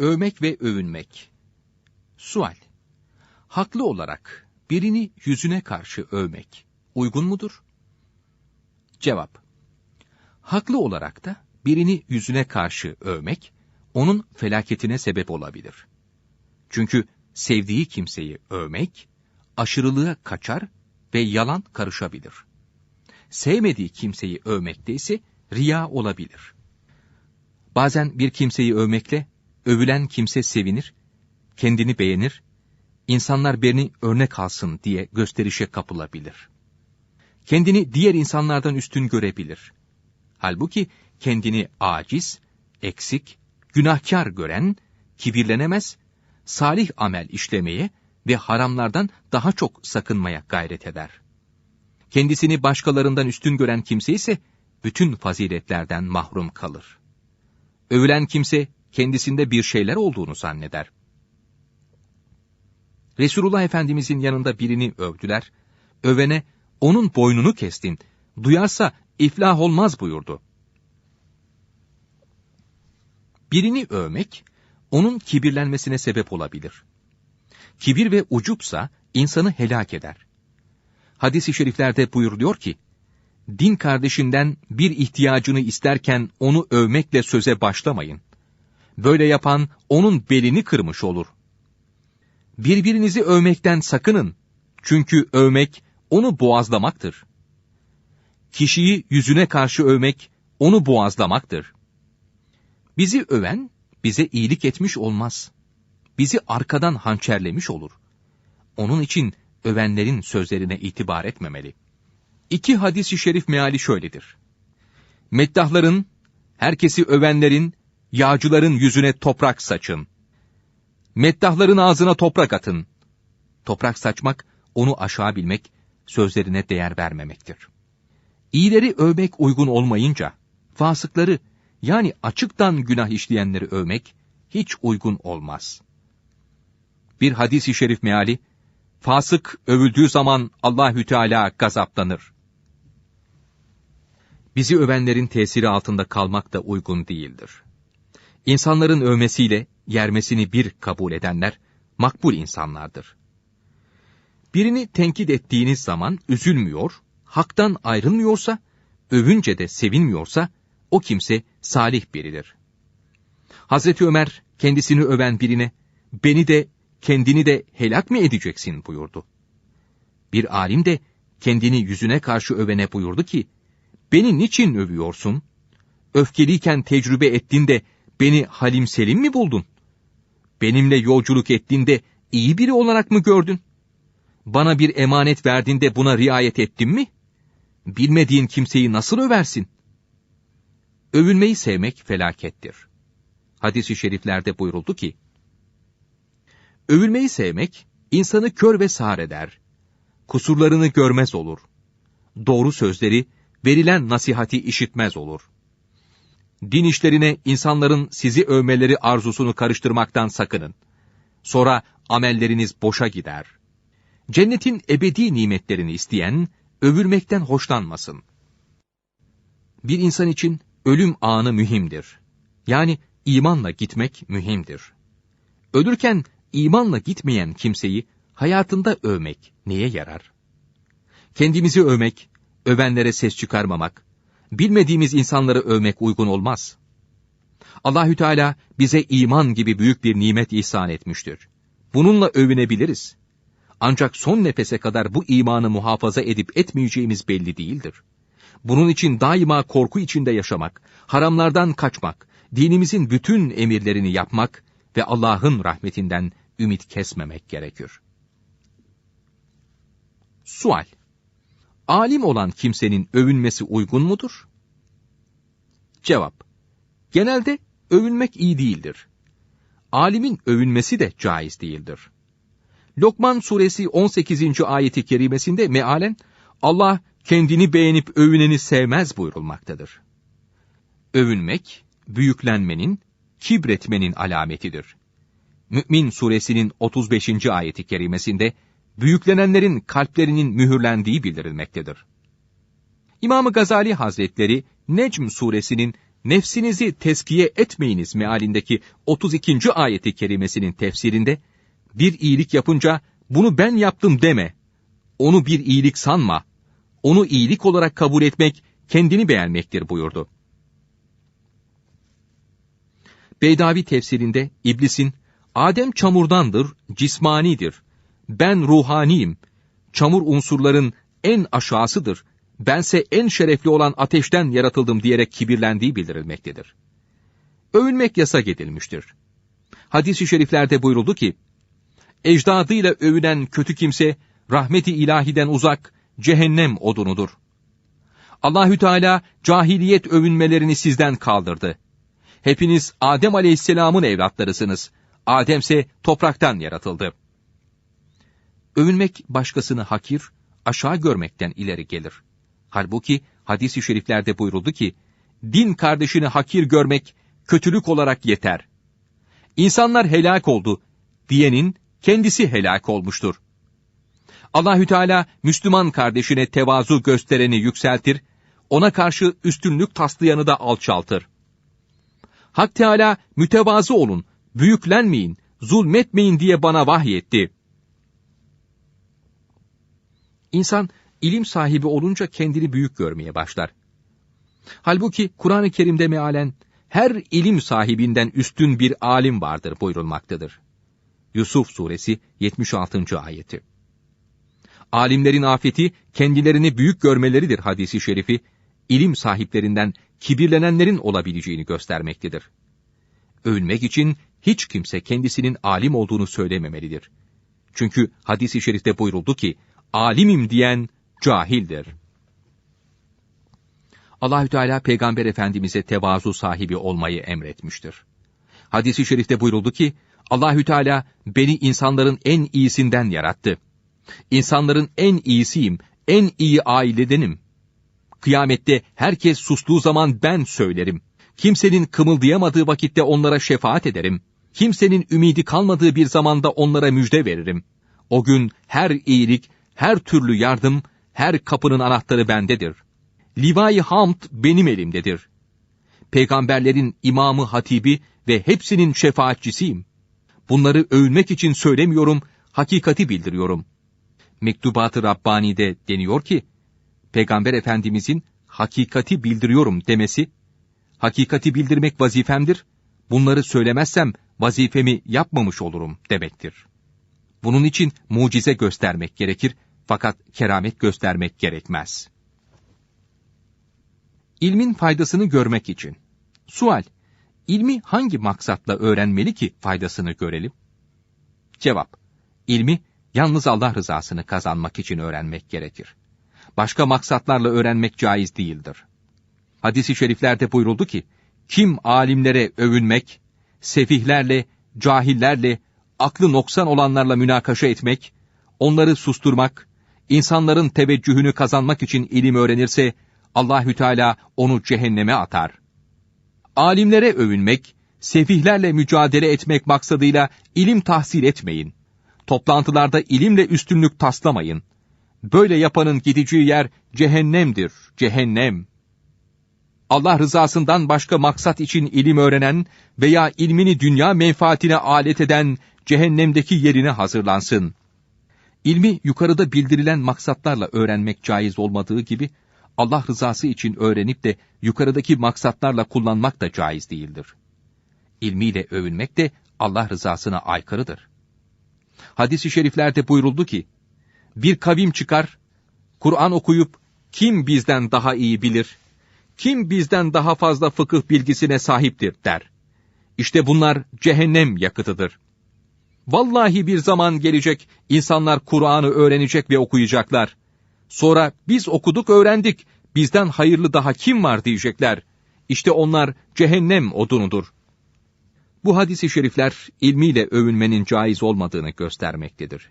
Övmek ve övünmek. Sual. Haklı olarak birini yüzüne karşı övmek uygun mudur? Cevap. Haklı olarak da birini yüzüne karşı övmek, onun felaketine sebep olabilir. Çünkü sevdiği kimseyi övmek, aşırılığa kaçar ve yalan karışabilir. Sevmediği kimseyi övmekte ise riya olabilir. Bazen bir kimseyi övmekle, övülen kimse sevinir, kendini beğenir, insanlar beni örnek alsın diye gösterişe kapılabilir. Kendini diğer insanlardan üstün görebilir. Halbuki kendini aciz, eksik, günahkar gören, kibirlenemez, salih amel işlemeye ve haramlardan daha çok sakınmaya gayret eder. Kendisini başkalarından üstün gören kimse ise bütün faziletlerden mahrum kalır. Övülen kimse kendisinde bir şeyler olduğunu zanneder. Resulullah Efendimizin yanında birini övdüler. Övene, onun boynunu kestin, duyarsa iflah olmaz buyurdu. Birini övmek, onun kibirlenmesine sebep olabilir. Kibir ve ucupsa insanı helak eder. Hadis-i şeriflerde buyuruluyor ki, din kardeşinden bir ihtiyacını isterken onu övmekle söze başlamayın. Böyle yapan onun belini kırmış olur. Birbirinizi övmekten sakının. Çünkü övmek onu boğazlamaktır. Kişiyi yüzüne karşı övmek onu boğazlamaktır. Bizi öven bize iyilik etmiş olmaz. Bizi arkadan hançerlemiş olur. Onun için övenlerin sözlerine itibar etmemeli. İki hadis-i şerif meali şöyledir. Meddahların, herkesi övenlerin, yağcıların yüzüne toprak saçın. Meddahların ağzına toprak atın. Toprak saçmak, onu aşağı bilmek, sözlerine değer vermemektir. İyileri övmek uygun olmayınca, fasıkları, yani açıktan günah işleyenleri övmek, hiç uygun olmaz. Bir hadis-i şerif meali, fasık övüldüğü zaman Allahü Teala gazaplanır. Bizi övenlerin tesiri altında kalmak da uygun değildir. İnsanların övmesiyle yermesini bir kabul edenler makbul insanlardır. Birini tenkit ettiğiniz zaman üzülmüyor, haktan ayrılmıyorsa, övünce de sevinmiyorsa, o kimse salih biridir. Hazreti Ömer kendisini öven birine, beni de kendini de helak mı edeceksin buyurdu. Bir alim de kendini yüzüne karşı övene buyurdu ki, beni niçin övüyorsun? Öfkeliyken tecrübe ettin de beni halim selim mi buldun? Benimle yolculuk ettiğinde iyi biri olarak mı gördün? Bana bir emanet verdiğinde buna riayet ettin mi? Bilmediğin kimseyi nasıl översin? Övünmeyi sevmek felakettir. Hadis-i şeriflerde buyuruldu ki, Övülmeyi sevmek, insanı kör ve sağır eder. Kusurlarını görmez olur. Doğru sözleri, verilen nasihati işitmez olur. Din işlerine insanların sizi övmeleri arzusunu karıştırmaktan sakının. Sonra amelleriniz boşa gider. Cennetin ebedi nimetlerini isteyen, övülmekten hoşlanmasın. Bir insan için ölüm anı mühimdir. Yani imanla gitmek mühimdir. Ölürken imanla gitmeyen kimseyi hayatında övmek neye yarar? Kendimizi övmek, övenlere ses çıkarmamak, bilmediğimiz insanları övmek uygun olmaz. Allahü Teala bize iman gibi büyük bir nimet ihsan etmiştir. Bununla övünebiliriz. Ancak son nefese kadar bu imanı muhafaza edip etmeyeceğimiz belli değildir. Bunun için daima korku içinde yaşamak, haramlardan kaçmak, dinimizin bütün emirlerini yapmak ve Allah'ın rahmetinden ümit kesmemek gerekir. Sual Alim olan kimsenin övünmesi uygun mudur? Cevap Genelde övünmek iyi değildir. Alimin övünmesi de caiz değildir. Lokman suresi 18. ayeti kerimesinde mealen Allah kendini beğenip övüneni sevmez buyurulmaktadır. Övünmek, büyüklenmenin, kibretmenin alametidir. Mü'min suresinin 35. ayeti kerimesinde büyüklenenlerin kalplerinin mühürlendiği bildirilmektedir. İmam Gazali Hazretleri Necm suresinin nefsinizi teskiye etmeyiniz mealindeki 32. ayeti kerimesinin tefsirinde, bir iyilik yapınca bunu ben yaptım deme, onu bir iyilik sanma, onu iyilik olarak kabul etmek kendini beğenmektir buyurdu. Beydavi tefsirinde iblisin, Adem çamurdandır, cismanidir, ben ruhaniyim, çamur unsurların en aşağısıdır, bense en şerefli olan ateşten yaratıldım diyerek kibirlendiği bildirilmektedir. Övünmek yasak edilmiştir. Hadis-i şeriflerde buyuruldu ki, ecdadıyla övünen kötü kimse, rahmeti ilahiden uzak, cehennem odunudur. Allahü Teala cahiliyet övünmelerini sizden kaldırdı. Hepiniz Adem Aleyhisselam'ın evlatlarısınız. Ademse topraktan yaratıldı. Övünmek başkasını hakir, aşağı görmekten ileri gelir. Halbuki hadis-i şeriflerde buyuruldu ki, din kardeşini hakir görmek kötülük olarak yeter. İnsanlar helak oldu diyenin kendisi helak olmuştur. Allahü Teala Müslüman kardeşine tevazu göstereni yükseltir, ona karşı üstünlük taslayanı da alçaltır. Hak Teala mütevazı olun, büyüklenmeyin, zulmetmeyin diye bana vahyetti. İnsan ilim sahibi olunca kendini büyük görmeye başlar. Halbuki Kur'an-ı Kerim'de mealen her ilim sahibinden üstün bir alim vardır buyurulmaktadır. Yusuf suresi 76. ayeti. Alimlerin afeti kendilerini büyük görmeleridir hadisi şerifi, ilim sahiplerinden kibirlenenlerin olabileceğini göstermektedir. Övünmek için hiç kimse kendisinin alim olduğunu söylememelidir. Çünkü hadisi şerifte buyuruldu ki, alimim diyen cahildir. Allahü Teala Peygamber Efendimize tevazu sahibi olmayı emretmiştir. Hadis-i şerifte buyuruldu ki, Allahü Teala beni insanların en iyisinden yarattı. İnsanların en iyisiyim, en iyi ailedenim. Kıyamette herkes sustuğu zaman ben söylerim. Kimsenin kımıldayamadığı vakitte onlara şefaat ederim. Kimsenin ümidi kalmadığı bir zamanda onlara müjde veririm. O gün her iyilik, her türlü yardım, her kapının anahtarı bendedir. Livai hamd benim elimdedir. Peygamberlerin imamı hatibi ve hepsinin şefaatçisiyim. Bunları övünmek için söylemiyorum, hakikati bildiriyorum. Mektubat-ı Rabbani'de deniyor ki, Peygamber Efendimizin hakikati bildiriyorum demesi, hakikati bildirmek vazifemdir, bunları söylemezsem vazifemi yapmamış olurum demektir. Bunun için mucize göstermek gerekir fakat keramet göstermek gerekmez. İlmin faydasını görmek için. Sual, ilmi hangi maksatla öğrenmeli ki faydasını görelim? Cevap, ilmi yalnız Allah rızasını kazanmak için öğrenmek gerekir. Başka maksatlarla öğrenmek caiz değildir. Hadis-i şeriflerde buyuruldu ki, kim alimlere övünmek, sefihlerle, cahillerle, aklı noksan olanlarla münakaşa etmek, onları susturmak, insanların teveccühünü kazanmak için ilim öğrenirse, Allahü Teala onu cehenneme atar. Alimlere övünmek, sefihlerle mücadele etmek maksadıyla ilim tahsil etmeyin. Toplantılarda ilimle üstünlük taslamayın. Böyle yapanın gideceği yer cehennemdir, cehennem. Allah rızasından başka maksat için ilim öğrenen veya ilmini dünya menfaatine alet eden cehennemdeki yerine hazırlansın. İlmi yukarıda bildirilen maksatlarla öğrenmek caiz olmadığı gibi, Allah rızası için öğrenip de yukarıdaki maksatlarla kullanmak da caiz değildir. İlmiyle övünmek de Allah rızasına aykırıdır. Hadis-i şeriflerde buyuruldu ki, bir kavim çıkar, Kur'an okuyup, kim bizden daha iyi bilir, kim bizden daha fazla fıkıh bilgisine sahiptir der. İşte bunlar cehennem yakıtıdır. Vallahi bir zaman gelecek, insanlar Kur'an'ı öğrenecek ve okuyacaklar. Sonra biz okuduk öğrendik, bizden hayırlı daha kim var diyecekler. İşte onlar cehennem odunudur. Bu hadisi şerifler ilmiyle övünmenin caiz olmadığını göstermektedir.